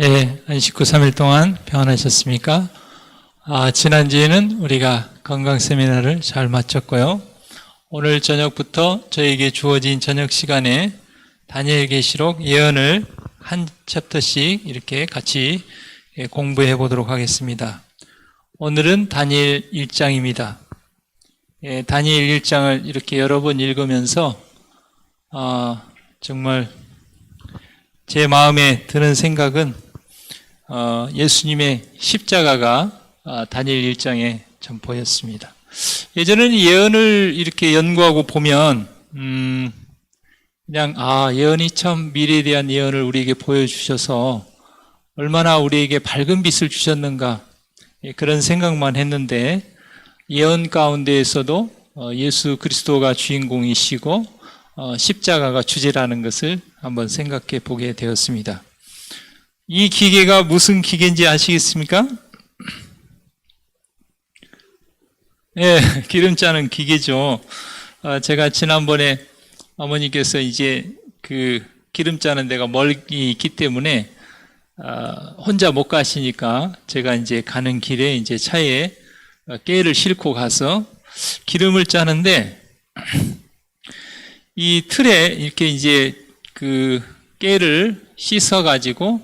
예, 한 19, 3일 동안 평안하셨습니까? 아, 지난주에는 우리가 건강 세미나를 잘 마쳤고요. 오늘 저녁부터 저에게 주어진 저녁 시간에 다니엘 계시록 예언을 한 챕터씩 이렇게 같이 예, 공부해 보도록 하겠습니다. 오늘은 다니엘 1장입니다. 예, 다니엘 1장을 이렇게 여러 번 읽으면서 아, 정말 제 마음에 드는 생각은 어, 예수님의 십자가가 아, 다니엘 1장에 좀 보였습니다. 예전에는 예언을 이렇게 연구하고 보면 음, 그냥 아 예언이 참 미래에 대한 예언을 우리에게 보여주셔서 얼마나 우리에게 밝은 빛을 주셨는가 예, 그런 생각만 했는데 예언 가운데에서도 어, 예수 그리스도가 주인공이시고 어, 십자가가 주제라는 것을 한번 생각해 보게 되었습니다. 이 기계가 무슨 기계인지 아시겠습니까? 예, 기름 짜는 기계죠. 어, 제가 지난번에 어머니께서 이제 그 기름 짜는 데가 멀리 있기 때문에 어, 혼자 못 가시니까 제가 이제 가는 길에 이제 차에 어, 깨를 싣고 가서 기름을 짜는데 이 틀에 이렇게 이제 그 깨를 씻어 가지고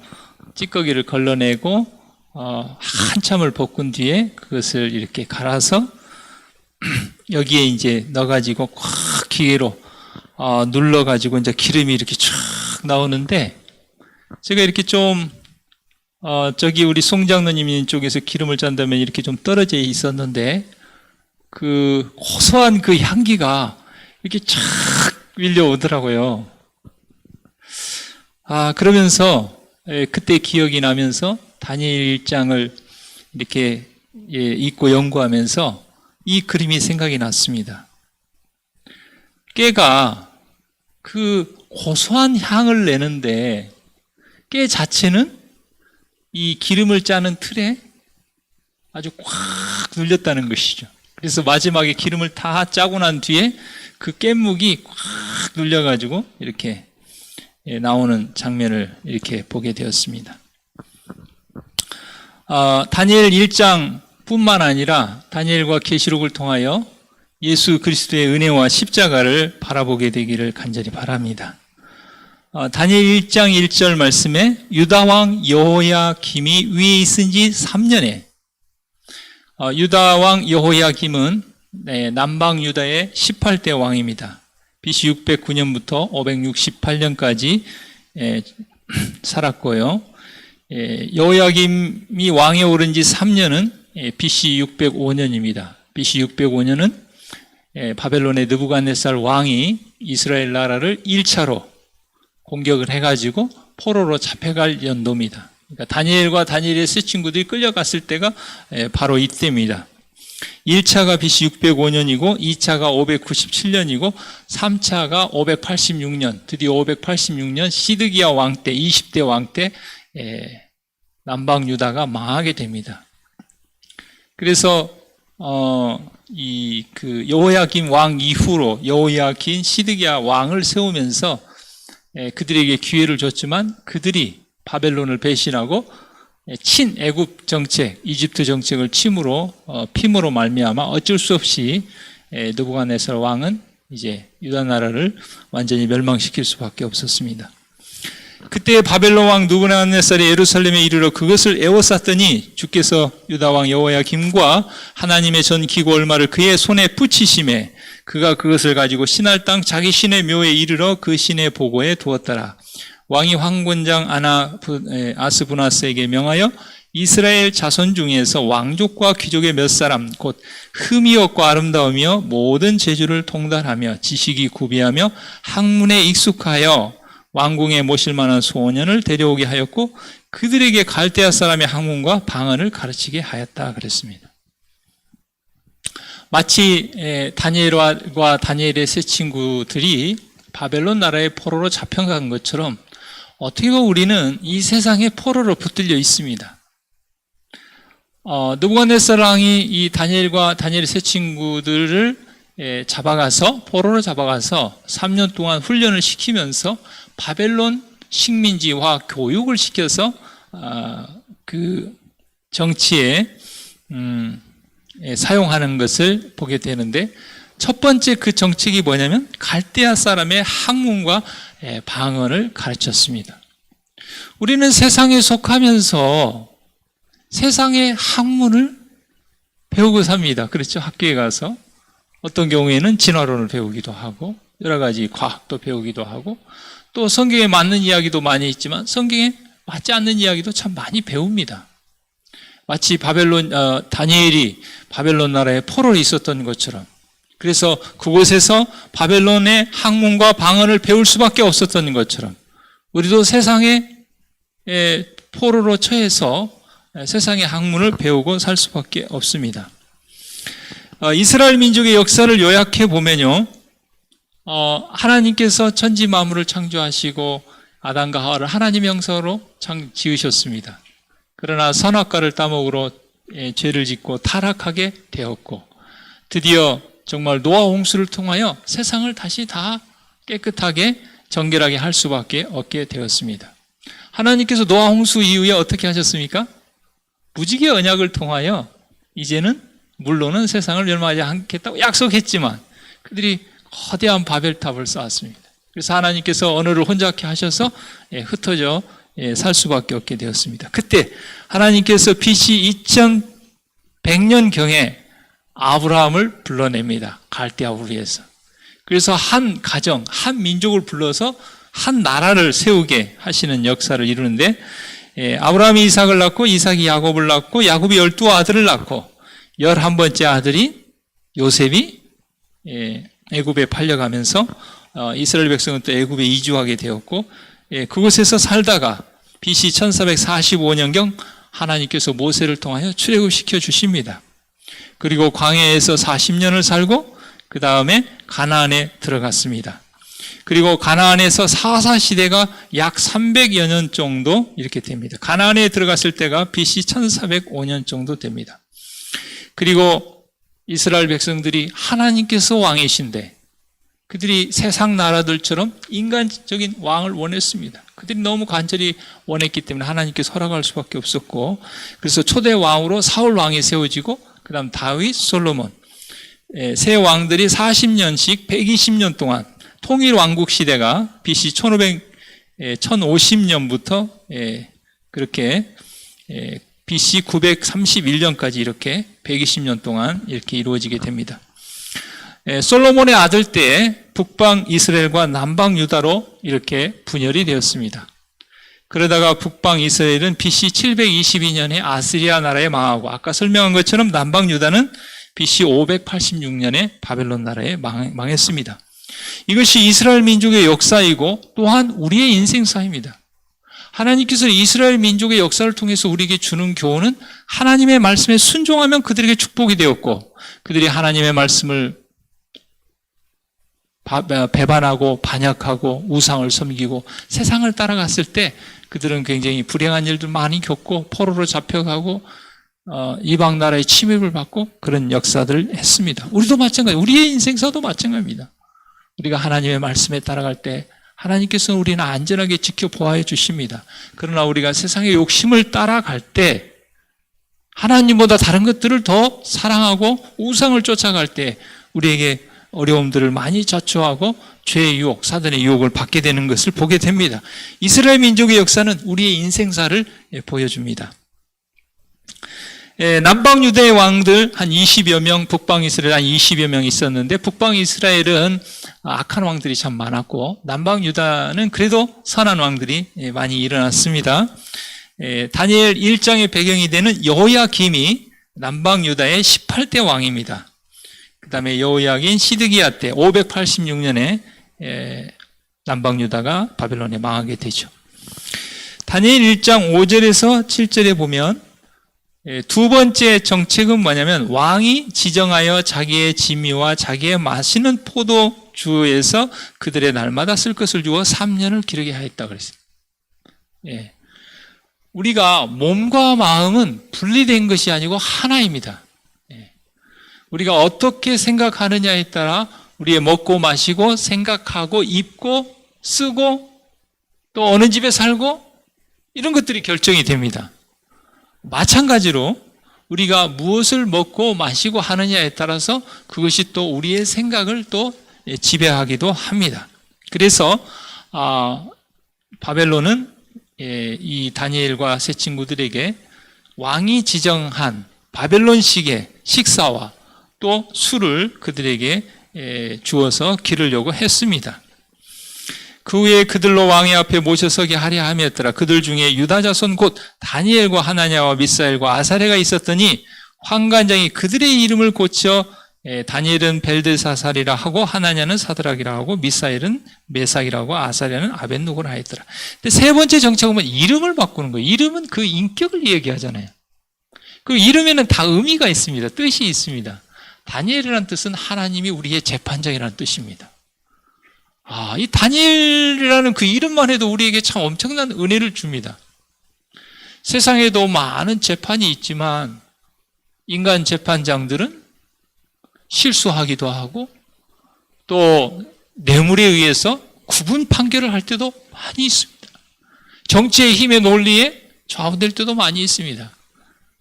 찌꺼기를 걸러내고 어, 한참을 볶은 뒤에 그것을 이렇게 갈아서 여기에 이제 넣어가지고 꽉 기계로 어, 눌러가지고 이제 기름이 이렇게 쫙 나오는데 제가 이렇게 좀 어, 저기 우리 송 장로님 쪽에서 기름을 짠다면 이렇게 좀 떨어져 있었는데 그 고소한 그 향기가 이렇게 쫙 밀려오더라고요. 아 그러면서 예, 그때 기억이 나면서 다니엘 1장을 이렇게 예, 읽고 연구하면서 이 그림이 생각이 났습니다. 깨가 그 고소한 향을 내는데 깨 자체는 이 기름을 짜는 틀에 아주 꽉 눌렸다는 것이죠. 그래서 마지막에 기름을 다 짜고 난 뒤에 그 깻묵이 꽉 눌려가지고 이렇게 예, 나오는 장면을 이렇게 보게 되었습니다. 아, 다니엘 1장 뿐만 아니라 다니엘과 계시록을 통하여 예수 그리스도의 은혜와 십자가를 바라보게 되기를 간절히 바랍니다. 어, 다니엘 1장 1절 말씀에 유다 왕 여호야 김이 위에 있은 지 3년에 어, 유다 왕 여호야 김은 네, 남방 유다의 18대 왕입니다. BC 609년부터 568년까지 예, 살았고요. 예, 여호야김이 왕에 오른 지 3년은 예, BC 605년입니다. BC 605년은 예, 바벨론의 느부갓네살 왕이 이스라엘 나라를 1차로 공격을 해가지고 포로로 잡혀갈 연도입니다. 그러니까 다니엘과 다니엘의 세 친구들이 끌려갔을 때가 예, 바로 이때입니다. 1차가 BC 605년이고 2차가 597년이고 3차가 586년 드디어 586년 시드기야 왕 때 20대 왕 때 남방 유다가 망하게 됩니다. 그래서 어 이 그 여호야김 왕 이후로 여호야긴 시드기야 왕을 세우면서 그들에게 기회를 줬지만 그들이 바벨론을 배신하고 친 애굽 정책, 이집트 정책을 침으로 어, 핌으로 말미암아 어쩔 수 없이 느부갓네살 왕은 이제 유다 나라를 완전히 멸망시킬 수밖에 없었습니다. 그때 바벨론 왕 누부갓네살이 예루살렘에 이르러 그것을 에워쌌더니 주께서 유다 왕 여호야 김과 하나님의 전 기고 얼마를 그의 손에 붙이심에 그가 그것을 가지고 신할 땅 자기 신의 묘에 이르러 그 신의 보고에 두었더라. 왕이 황군장 아나 아스부나스에게 명하여 이스라엘 자손 중에서 왕족과 귀족의 몇 사람 곧 흠이 없고 아름다우며 모든 재주를 통달하며 지식이 구비하며 학문에 익숙하여 왕궁에 모실 만한 소년을 데려오게 하였고 그들에게 갈대아 사람의 학문과 방언을 가르치게 하였다 그랬습니다. 마치 다니엘과 다니엘의 세 친구들이 바벨론 나라의 포로로 잡혀간 것처럼 어떻게 보면 우리는 이 세상의 포로로 붙들려 있습니다. 어, 느부갓네살 왕이 이 다니엘과 다니엘의 세 친구들을 예, 잡아가서 포로로 잡아가서 3년 동안 훈련을 시키면서 바벨론 식민지화 교육을 시켜서 아, 그 정치에 음, 예, 사용하는 것을 보게 되는데 첫 번째 그 정책이 뭐냐면 갈대아 사람의 학문과 예, 방언을 가르쳤습니다. 우리는 세상에 속하면서 세상의 학문을 배우고 삽니다. 그렇죠? 학교에 가서 어떤 경우에는 진화론을 배우기도 하고 여러 가지 과학도 배우기도 하고 또 성경에 맞는 이야기도 많이 있지만 성경에 맞지 않는 이야기도 참 많이 배웁니다. 마치 바벨론 어, 다니엘이 바벨론 나라에 포로로 있었던 것처럼 그래서 그곳에서 바벨론의 학문과 방언을 배울 수밖에 없었던 것처럼 우리도 세상에 에, 포로로 처해서 에, 세상의 학문을 배우고 살 수밖에 없습니다. 어, 이스라엘 민족의 역사를 요약해 보면요, 어, 하나님께서 천지 만물을 창조하시고 아담과 하와를 하나님의 형상으로 창 지으셨습니다. 그러나 선악과를 따먹으로 예, 죄를 짓고 타락하게 되었고 드디어 정말 노아 홍수를 통하여 세상을 다시 다 깨끗하게 정결하게 할 수밖에 없게 되었습니다. 하나님께서 노아 홍수 이후에 어떻게 하셨습니까? 무지개 언약을 통하여 이제는 물로는 세상을 멸망하지 않겠다고 약속했지만 그들이 거대한 바벨탑을 쌓았습니다. 그래서 하나님께서 언어를 혼잡케 하셔서 예, 흩어져 예, 살 수밖에 없게 되었습니다. 그때 하나님께서 BC 2100년경에 아브라함을 불러냅니다. 갈대아우를 위해서. 그래서 한 가정, 한 민족을 불러서 한 나라를 세우게 하시는 역사를 이루는데 예, 아브라함이 이삭을 낳고 이삭이 야곱을 낳고 야곱이 열두 아들을 낳고 열한 번째 아들이 요셉이 예, 애굽에 팔려가면서 어, 이스라엘 백성은 또 애굽에 이주하게 되었고 예, 그곳에서 살다가 BC 1445년경 하나님께서 모세를 통하여 출애굽시켜 주십니다. 그리고 광야에서 40년을 살고 그 다음에 가나안에 들어갔습니다. 그리고 가나안에서 사사 시대가 약 300여 년 정도 이렇게 됩니다. 가나안에 들어갔을 때가 BC 1405년 정도 됩니다. 그리고 이스라엘 백성들이 하나님께서 왕이신데 그들이 세상 나라들처럼 인간적인 왕을 원했습니다. 그들이 너무 간절히 원했기 때문에 하나님께서 허락할 수밖에 없었고 그래서 초대 왕으로 사울 왕이 세워지고 그다음 다윗, 솔로몬 예, 세 왕들이 40년씩 120년 동안 통일 왕국 시대가 BC 1500 1050년부터 그렇게 예, BC 931년까지 이렇게 120년 동안 이렇게 이루어지게 됩니다. 예, 솔로몬의 아들 때 북방 이스라엘과 남방 유다로 이렇게 분열이 되었습니다. 그러다가 북방 이스라엘은 BC 722년에 아스리아 나라에 망하고 아까 설명한 것처럼 남방 유다는 BC 586년에 바벨론 나라에 망했습니다. 이것이 이스라엘 민족의 역사이고 또한 우리의 인생사입니다. 하나님께서 이스라엘 민족의 역사를 통해서 우리에게 주는 교훈은 하나님의 말씀에 순종하면 그들에게 축복이 되었고 그들이 하나님의 말씀을 배반하고 반역하고 우상을 섬기고 세상을 따라갔을 때 그들은 굉장히 불행한 일들 많이 겪고 포로로 잡혀가고 어, 이방 나라의 침입을 받고 그런 역사들을 했습니다. 우리도 마찬가지, 우리의 인생사도 마찬가지입니다. 우리가 하나님의 말씀에 따라갈 때 하나님께서는 우리는 안전하게 지켜 보아 주십니다. 그러나 우리가 세상의 욕심을 따라갈 때 하나님보다 다른 것들을 더 사랑하고 우상을 쫓아갈 때 우리에게 어려움들을 많이 자초하고 죄의 유혹, 사단의 유혹을 받게 되는 것을 보게 됩니다. 이스라엘 민족의 역사는 우리의 인생사를 보여줍니다. 예, 남방 유대의 왕들 한 20여 명, 북방 이스라엘 한 20여 명 있었는데 북방 이스라엘은 악한 왕들이 참 많았고 남방 유다는 그래도 선한 왕들이 예, 많이 일어났습니다. 예, 다니엘 1장의 배경이 되는 여호야김이 남방 유다의 18대 왕입니다. 그 다음에 여호야긴 시드기야 때 586년에 남방 유다가 바벨론에 망하게 되죠. 다니엘 1장 5절에서 7절에 보면 예, 두 번째 정책은 뭐냐면 왕이 지정하여 자기의 지미와 자기의 마시는 포도주에서 그들의 날마다 쓸 것을 주어 3년을 기르게 하였다 그랬어요. 예. 우리가 몸과 마음은 분리된 것이 아니고 하나입니다. 예. 우리가 어떻게 생각하느냐에 따라 우리의 먹고 마시고 생각하고 입고 쓰고 또 어느 집에 살고 이런 것들이 결정이 됩니다. 마찬가지로 우리가 무엇을 먹고 마시고 하느냐에 따라서 그것이 또 우리의 생각을 또 지배하기도 합니다. 그래서 아, 바벨론은 예, 이 다니엘과 세 친구들에게 왕이 지정한 바벨론식의 식사와 또 술을 그들에게 예, 주어서 기르려고 했습니다. 그 후에 그들로 왕의 앞에 모셔서게 하려 함이었더라. 그들 중에 유다 자손 곧 다니엘과 하나냐와 미사엘과 아사레가 있었더니 환관장이 그들의 이름을 고쳐 예, 다니엘은 벨드사살이라 하고 하나냐는 사드락이라 하고 미사엘은 메삭이라고 아사레는 아벤누고라 했더라. 근데 세 번째 정책은 뭐 이름을 바꾸는 거예요. 이름은 그 인격을 얘기하잖아요. 그 이름에는 다 의미가 있습니다. 뜻이 있습니다. 다니엘이라는 뜻은 하나님이 우리의 재판장이라는 뜻입니다. 아, 이 다니엘이라는 그 이름만 해도 우리에게 참 엄청난 은혜를 줍니다. 세상에도 많은 재판이 있지만 인간 재판장들은 실수하기도 하고 또 뇌물에 의해서 구분 판결을 할 때도 많이 있습니다. 정치의 힘의 논리에 좌우될 때도 많이 있습니다.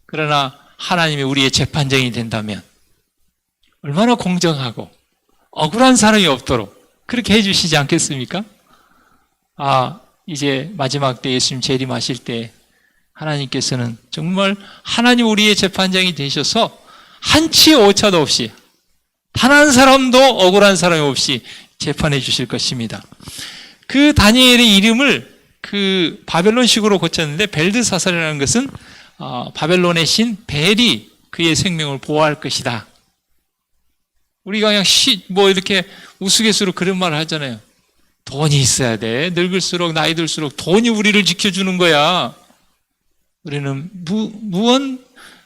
그러나 하나님이 우리의 재판장이 된다면 얼마나 공정하고 억울한 사람이 없도록 그렇게 해주시지 않겠습니까? 아, 이제 마지막 때 예수님 재림하실 때 하나님께서는 정말 하나님 우리의 재판장이 되셔서 한치 오차도 없이 단 한 사람도 억울한 사람이 없이 재판해 주실 것입니다. 그 다니엘의 이름을 그 바벨론식으로 고쳤는데 벨드사살이라는 것은 어, 바벨론의 신 벨이 그의 생명을 보호할 것이다. 우리가 그냥 시, 뭐 이렇게 우스갯소리로 그런 말을 하잖아요. 돈이 있어야 돼. 늙을수록 나이 들수록 돈이 우리를 지켜주는 거야. 우리는 무, 무언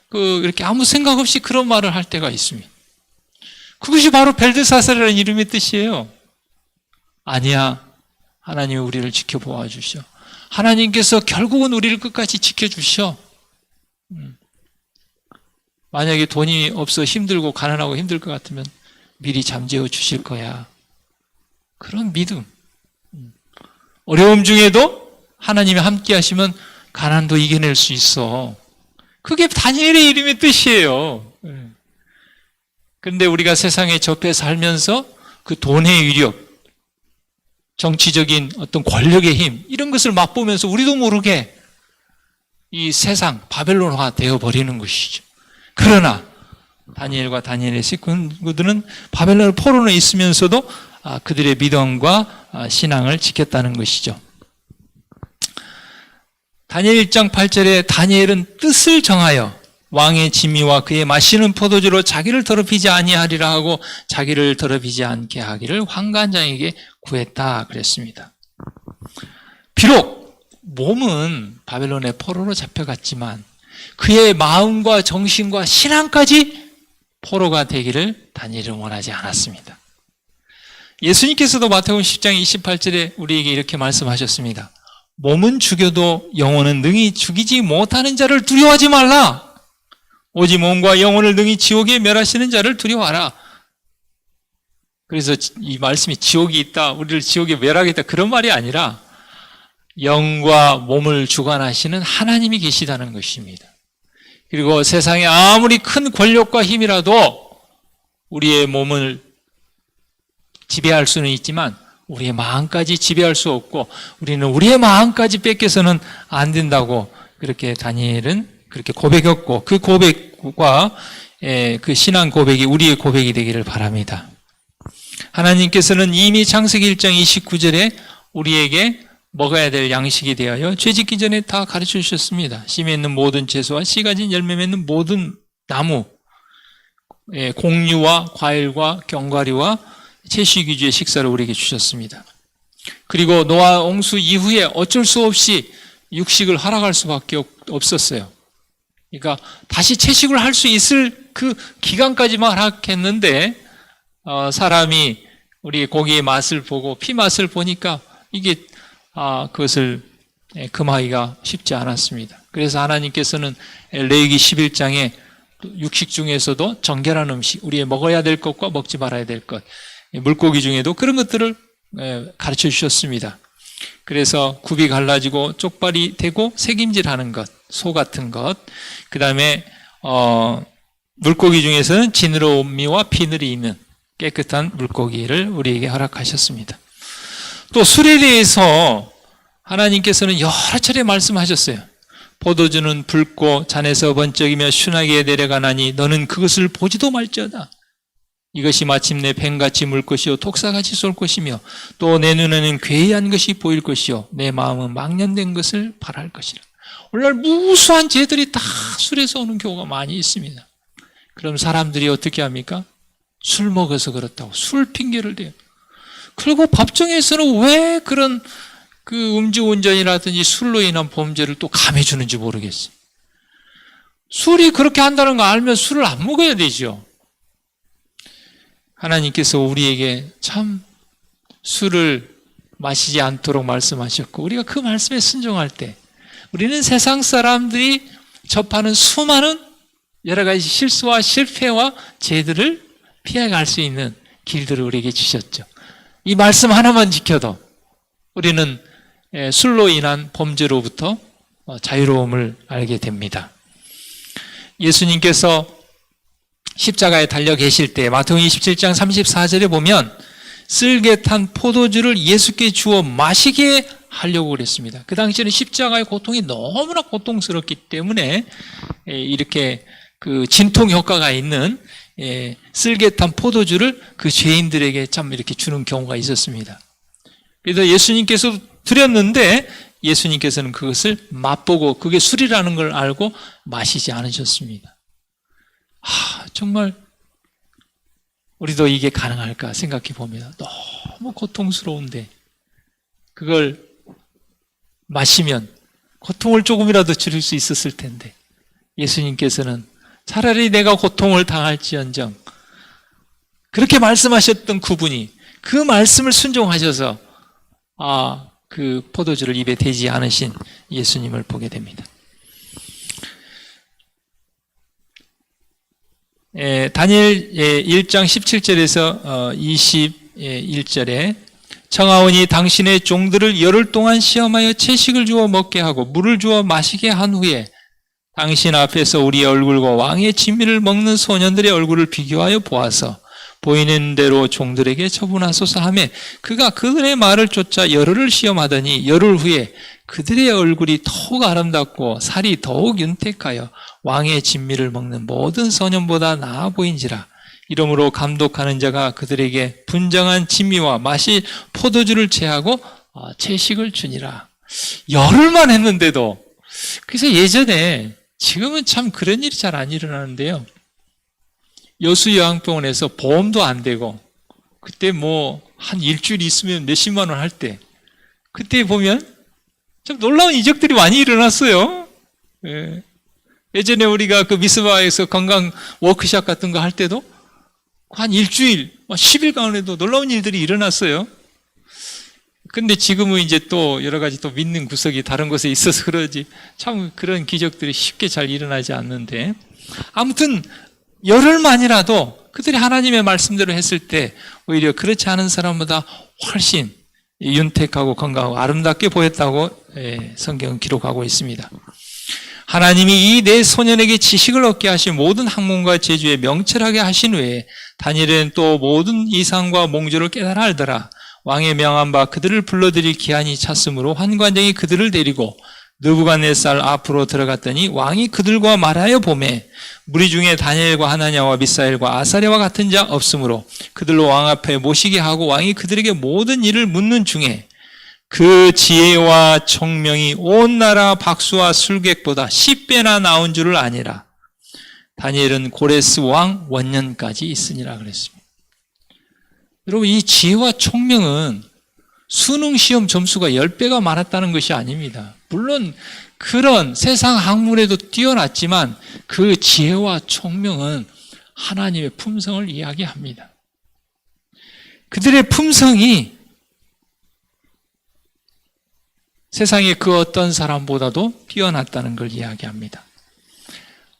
그 이렇게 아무 생각 없이 그런 말을 할 때가 있습니다. 그것이 바로 벨드사살이라는 이름의 뜻이에요. 아니야. 하나님이 우리를 지켜보아 주셔. 하나님께서 결국은 우리를 끝까지 지켜주셔. 음. 만약에 돈이 없어 힘들고 가난하고 힘들 것 같으면 미리 잠재워 주실 거야. 그런 믿음. 음. 어려움 중에도 하나님이 함께 하시면 가난도 이겨낼 수 있어. 그게 다니엘의 이름의 뜻이에요. 그런데 우리가 세상에 접해 살면서 그 돈의 위력, 정치적인 어떤 권력의 힘, 이런 것을 맛보면서 우리도 모르게 이 세상 바벨론화 되어 버리는 것이죠. 그러나 다니엘과 다니엘의 식구들은 바벨론 포로에 있으면서도 아, 그들의 믿음과 아, 신앙을 지켰다는 것이죠. 다니엘 1장 8절에 다니엘은 뜻을 정하여 왕의 지미와 그의 마시는 포도주로 자기를 더럽히지 아니하리라 하고 자기를 더럽히지 않게 하기를 환관장에게 구했다 그랬습니다. 비록 몸은 바벨론의 포로로 잡혀갔지만 그의 마음과 정신과 신앙까지 포로가 되기를 다니엘은 원하지 않았습니다. 예수님께서도 마태복음 10장 28절에 우리에게 이렇게 말씀하셨습니다. 몸은 죽여도 영혼은 능히 죽이지 못하는 자를 두려워하지 말라. 오직 몸과 영혼을 능히 지옥에 멸하시는 자를 두려워하라. 그래서 이 말씀이 지옥이 있다, 우리를 지옥에 멸하겠다 그런 말이 아니라 영과 몸을 주관하시는 하나님이 계시다는 것입니다. 그리고 세상에 아무리 큰 권력과 힘이라도 우리의 몸을 지배할 수는 있지만 우리의 마음까지 지배할 수 없고 우리는 우리의 마음까지 뺏겨서는 안 된다고 그렇게 다니엘은 그렇게 고백했고 그 고백과 그 신앙 고백이 우리의 고백이 되기를 바랍니다. 하나님께서는 이미 창세기 1장 29절에 우리에게 먹어야 될 양식이 되어요. 죄 짓기 전에 다 가르쳐 주셨습니다. 심에 있는 모든 채소와 씨 가진 열매 맺는 모든 나무, 예, 공유와 과일과 견과류와 채식 위주의 식사를 우리에게 주셨습니다. 그리고 노아 옹수 이후에 어쩔 수 없이 육식을 허락할 수밖에 없었어요. 그러니까 다시 채식을 할 수 있을 그 기간까지만 허락했는데 어, 사람이 우리 고기의 맛을 보고 피 맛을 보니까 이게 아, 그것을 예, 금하기가 쉽지 않았습니다. 그래서 하나님께서는 레이기 11장에 육식 중에서도 정결한 음식, 우리의 먹어야 될 것과 먹지 말아야 될 것, 물고기 중에도 그런 것들을 예, 가르쳐 주셨습니다. 그래서 굽이 갈라지고 쪽발이 되고 색임질하는 것, 소 같은 것, 그 다음에 어, 물고기 중에서는 지느러미와 비늘이 있는 깨끗한 물고기를 우리에게 허락하셨습니다. 또 술에 대해서 하나님께서는 여러 차례 말씀하셨어요. 포도주는 붉고 잔에서 번쩍이며 순하게 내려가나니 너는 그것을 보지도 말지어다. 이것이 마침내 뱀같이 물 것이요 독사같이 쏠 것이며 또 내 눈에는 괴이한 것이 보일 것이요 내 마음은 망년된 것을 바랄 것이라. 오늘날 무수한 죄들이 다 술에서 오는 경우가 많이 있습니다. 그럼 사람들이 어떻게 합니까? 술 먹어서 그렇다고 술 핑계를 대요. 그리고 법정에서는 왜 그런 그 음주운전이라든지 술로 인한 범죄를 또 감해주는지 모르겠어요. 술이 그렇게 한다는 거 알면 술을 안 먹어야 되죠. 하나님께서 우리에게 참 술을 마시지 않도록 말씀하셨고, 우리가 그 말씀에 순종할 때, 우리는 세상 사람들이 접하는 수많은 여러 가지 실수와 실패와 죄들을 피해갈 수 있는 길들을 우리에게 주셨죠. 이 말씀 하나만 지켜도 우리는 예, 술로 인한 범죄로부터 어, 자유로움을 알게 됩니다. 예수님께서 십자가에 달려 계실 때 마태복음 27장 34절에 보면 쓸개 탄 포도주를 예수께 주어 마시게 하려고 그랬습니다. 그 당시에는 십자가의 고통이 너무나 고통스럽기 때문에 예, 이렇게 그 진통 효과가 있는 예, 쓸개 탄 포도주를 그 죄인들에게 참 이렇게 주는 경우가 있었습니다. 그래서 예수님께서 드렸는데 예수님께서는 그것을 맛보고 그게 술이라는 걸 알고 마시지 않으셨습니다. 아, 정말 우리도 이게 가능할까 생각해 봅니다. 너무 고통스러운데 그걸 마시면 고통을 조금이라도 줄일 수 있었을 텐데 예수님께서는 차라리 내가 고통을 당할지언정 그렇게 말씀하셨던 그분이 그 말씀을 순종하셔서 아, 그 포도주를 입에 대지 않으신 예수님을 보게 됩니다. 에, 다니엘 1장 17절에서 21절에 청하오니 당신의 종들을 열흘 동안 시험하여 채식을 주어 먹게 하고 물을 주어 마시게 한 후에 당신 앞에서 우리의 얼굴과 왕의 진미를 먹는 소년들의 얼굴을 비교하여 보아서 보이는 대로 종들에게 처분하소서 하매 그가 그들의 말을 쫓아 열흘을 시험하더니 열흘 후에 그들의 얼굴이 더욱 아름답고 살이 더욱 윤택하여 왕의 진미를 먹는 모든 소년보다 나아 보인지라. 이러므로 감독하는 자가 그들에게 분정한 진미와 맛이 포도주를 채하고 어, 채식을 주니라. 열흘만 했는데도 그래서 예전에 지금은 참 그런 일이 잘 안 일어나는데요 여수요양병원에서 보험도 안 되고 그때 뭐 한 일주일 있으면 몇십만 원 할 때 그때 보면 참 놀라운 이적들이 많이 일어났어요. 예. 예전에 우리가 그 미스바에서 건강 워크샵 같은 거 할 때도 한 일주일, 10일 가운데도 놀라운 일들이 일어났어요. 근데 지금은 이제 또 여러 가지 또 믿는 구석이 다른 곳에 있어서 그러지 참 그런 기적들이 쉽게 잘 일어나지 않는데 아무튼 열흘만이라도 그들이 하나님의 말씀대로 했을 때 오히려 그렇지 않은 사람보다 훨씬 윤택하고 건강하고 아름답게 보였다고 예, 성경은 기록하고 있습니다. 하나님이 이네 소년에게 지식을 얻게 하신 모든 학문과 재주에 명철하게 하신 후에 다니엘은 또 모든 이상과 몽조를 깨달아 알더라. 왕의 명한 바 그들을 불러들일 기한이 찼으므로 환관장이 그들을 데리고 느부갓네살 앞으로 들어갔더니 왕이 그들과 말하여 보매 무리 중에 다니엘과 하나냐와 미사엘과 아사랴와 같은 자 없으므로 그들로 왕 앞에 모시게 하고 왕이 그들에게 모든 일을 묻는 중에 그 지혜와 총명이 온 나라 박수와 술객보다 10배나 나온 줄을 아니라 다니엘은 고레스 왕 원년까지 있으니라 그랬습니다. 여러분 이 지혜와 총명은 수능 시험 점수가 10배가 많았다는 것이 아닙니다. 물론 그런 세상 학문에도 뛰어났지만 그 지혜와 총명은 하나님의 품성을 이야기합니다. 그들의 품성이 세상의 그 어떤 사람보다도 뛰어났다는 걸 이야기합니다.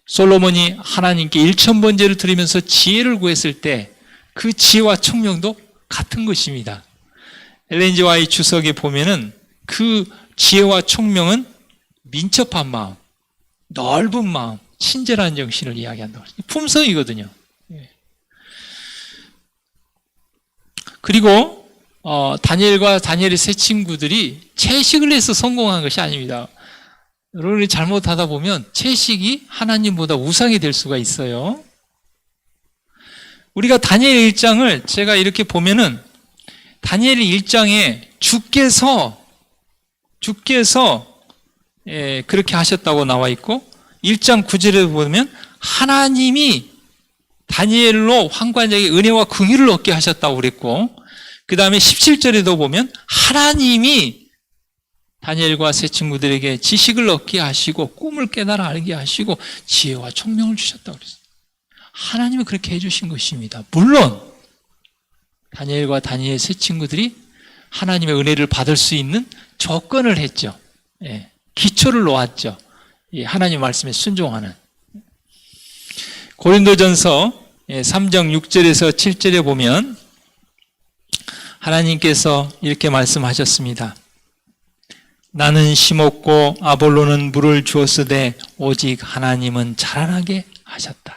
솔로몬이 하나님께 일천번제를 드리면서 지혜를 구했을 때 그 지혜와 총명도 같은 것입니다. 엘렌지 와이 주석에 보면은 그 지혜와 총명은 민첩한 마음, 넓은 마음, 친절한 정신을 이야기한다고 그랬어요. 품성이거든요. 예. 그리고 어, 다니엘과 다니엘의 세 친구들이 채식을 해서 성공한 것이 아닙니다. 여러분이 잘못하다 보면 채식이 하나님보다 우상이 될 수가 있어요. 우리가 다니엘 1장을 제가 이렇게 보면은 다니엘 1장에 주께서 주께서 예, 그렇게 하셨다고 나와 있고 1장 9절에 보면 하나님이 다니엘로 황관장의 은혜와 긍휼을 얻게 하셨다고 그랬고 그 다음에 17절에도 보면 하나님이 다니엘과 세 친구들에게 지식을 얻게 하시고 꿈을 깨달아 알게 하시고 지혜와 총명을 주셨다고 그랬어요. 하나님이 그렇게 해주신 것입니다. 물론 다니엘과 다니엘 세 친구들이 하나님의 은혜를 받을 수 있는 조건을 했죠. 예, 기초를 놓았죠. 예, 하나님 말씀에 순종하는. 고린도전서 예, 3장 6절에서 7절에 보면 하나님께서 이렇게 말씀하셨습니다. 나는 심었고 아볼로는 물을 주었으되 오직 하나님은 자라나게 하셨다.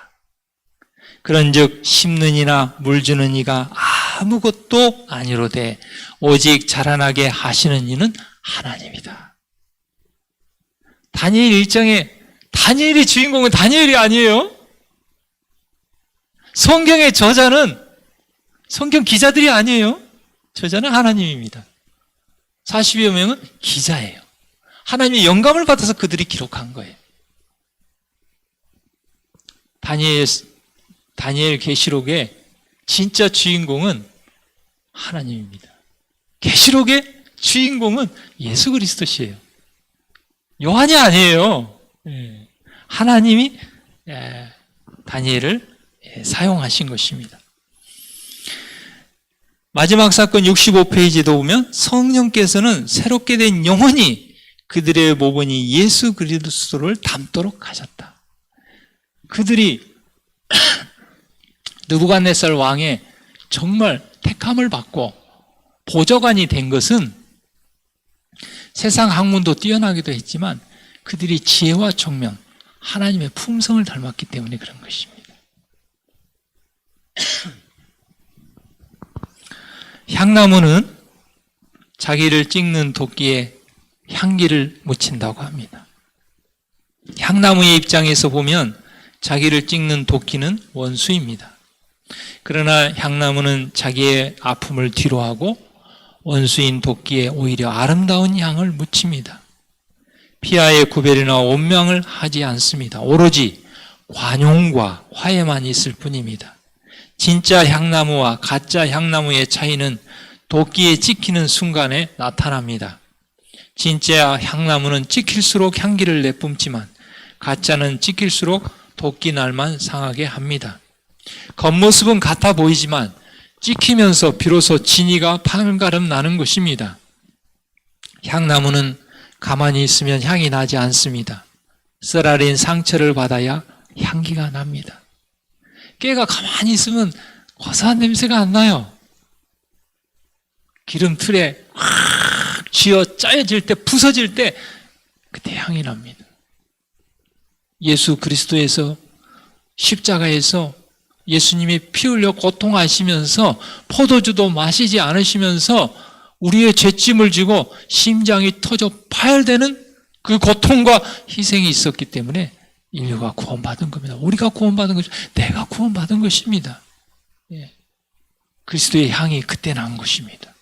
그런즉 심는 이나 물 주는 이가 아무것도 아니로되 오직 자라나게 하시는 이는 하나님이다. 다니엘 일장에 다니엘의 주인공은 다니엘이 아니에요. 성경의 저자는 성경 기자들이 아니에요. 저자는 하나님입니다. 40여 명은 기자예요. 하나님의 영감을 받아서 그들이 기록한 거예요. 다니엘 다니엘 계시록의 진짜 주인공은 하나님입니다. 계시록의 주인공은 예수 그리스도시에요. 요한이 아니에요. 예. 하나님이 예, 다니엘을 예, 사용하신 것입니다. 마지막 사건 65페이지도 보면 성령께서는 새롭게 된 영혼이 그들의 모본이 예수 그리스도를 닮도록 하셨다. 그들이 느부갓네살 왕의 정말 택함을 받고 보좌관이 된 것은 세상 학문도 뛰어나기도 했지만 그들이 지혜와 총명, 하나님의 품성을 닮았기 때문에 그런 것입니다. 향나무는 자기를 찍는 도끼에 향기를 묻힌다고 합니다. 향나무의 입장에서 보면 자기를 찍는 도끼는 원수입니다. 그러나 향나무는 자기의 아픔을 뒤로하고 원수인 도끼에 오히려 아름다운 향을 묻힙니다. 피아의 구별이나 온명을 하지 않습니다. 오로지 관용과 화해만 있을 뿐입니다. 진짜 향나무와 가짜 향나무의 차이는 도끼에 찍히는 순간에 나타납니다. 진짜 향나무는 찍힐수록 향기를 내뿜지만 가짜는 찍힐수록 도끼 날만 상하게 합니다. 겉모습은 같아 보이지만 찍히면서 비로소 진이가 판가름 나는 것입니다. 향나무는 가만히 있으면 향이 나지 않습니다. 쓰라린 상처를 받아야 향기가 납니다. 깨가 가만히 있으면 고소한 냄새가 안 나요. 기름 틀에 확 쥐어 짜여질 때, 부서질 때, 그때 향이 납니다. 예수 그리스도에서 십자가에서 예수님이 피 흘려 고통하시면서 포도주도 마시지 않으시면서 우리의 죄짐을 지고 심장이 터져 파열되는 그 고통과 희생이 있었기 때문에 인류가 구원받은 겁니다. 우리가 구원받은 것이 내가 구원받은 것입니다. 예. 그리스도의 향이 그때 난 것입니다.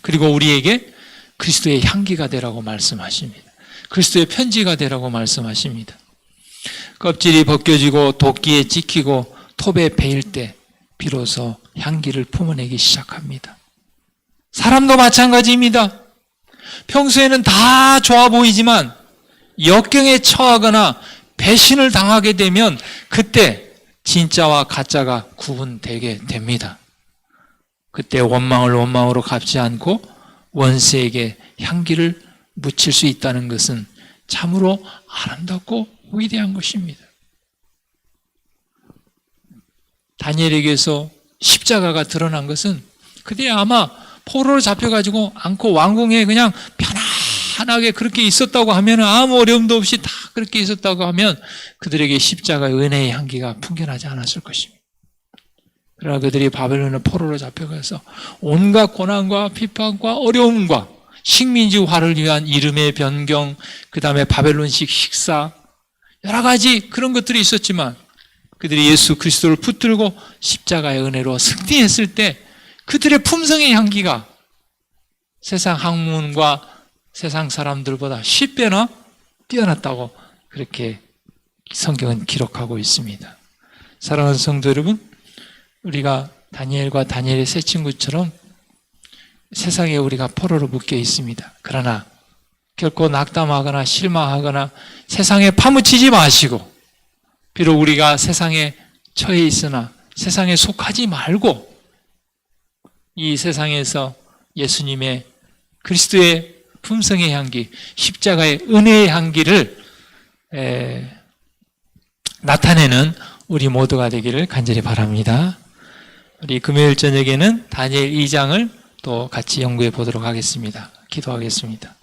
그리고 우리에게 그리스도의 향기가 되라고 말씀하십니다. 그리스도의 편지가 되라고 말씀하십니다. 껍질이 벗겨지고 도끼에 찍히고 톱에 베일 때 비로소 향기를 품어내기 시작합니다. 사람도 마찬가지입니다. 평소에는 다 좋아 보이지만 역경에 처하거나 배신을 당하게 되면 그때 진짜와 가짜가 구분되게 됩니다. 그때 원망을 원망으로 갚지 않고 원수에게 향기를 묻힐 수 있다는 것은 참으로 아름답고 위대한 것입니다. 다니엘에게서 십자가가 드러난 것은 그들이 아마 포로로 잡혀가지고 않고 왕궁에 그냥 편안히 환하게 그렇게 있었다고 하면 아무 어려움도 없이 다 그렇게 있었다고 하면 그들에게 십자가의 은혜의 향기가 풍겨나지 않았을 것입니다. 그러나 그들이 바벨론의 포로로 잡혀가서 온갖 고난과 비판과 어려움과 식민지화를 위한 이름의 변경, 그 다음에 바벨론식 식사, 여러 가지 그런 것들이 있었지만 그들이 예수 그리스도를 붙들고 십자가의 은혜로 승리했을 때 그들의 품성의 향기가 세상 학문과 세상 사람들보다 10배나 뛰어났다고 그렇게 성경은 기록하고 있습니다. 사랑하는 성도 여러분, 우리가 다니엘과 다니엘의 세 친구처럼 세상에 우리가 포로로 묶여 있습니다. 그러나 결코 낙담하거나 실망하거나 세상에 파묻히지 마시고 비록 우리가 세상에 처해 있으나 세상에 속하지 말고 이 세상에서 예수님의 그리스도의 품성의 향기, 십자가의 은혜의 향기를 에, 나타내는 우리 모두가 되기를 간절히 바랍니다. 우리 금요일 저녁에는 다니엘 2장을 또 같이 연구해 보도록 하겠습니다. 기도하겠습니다.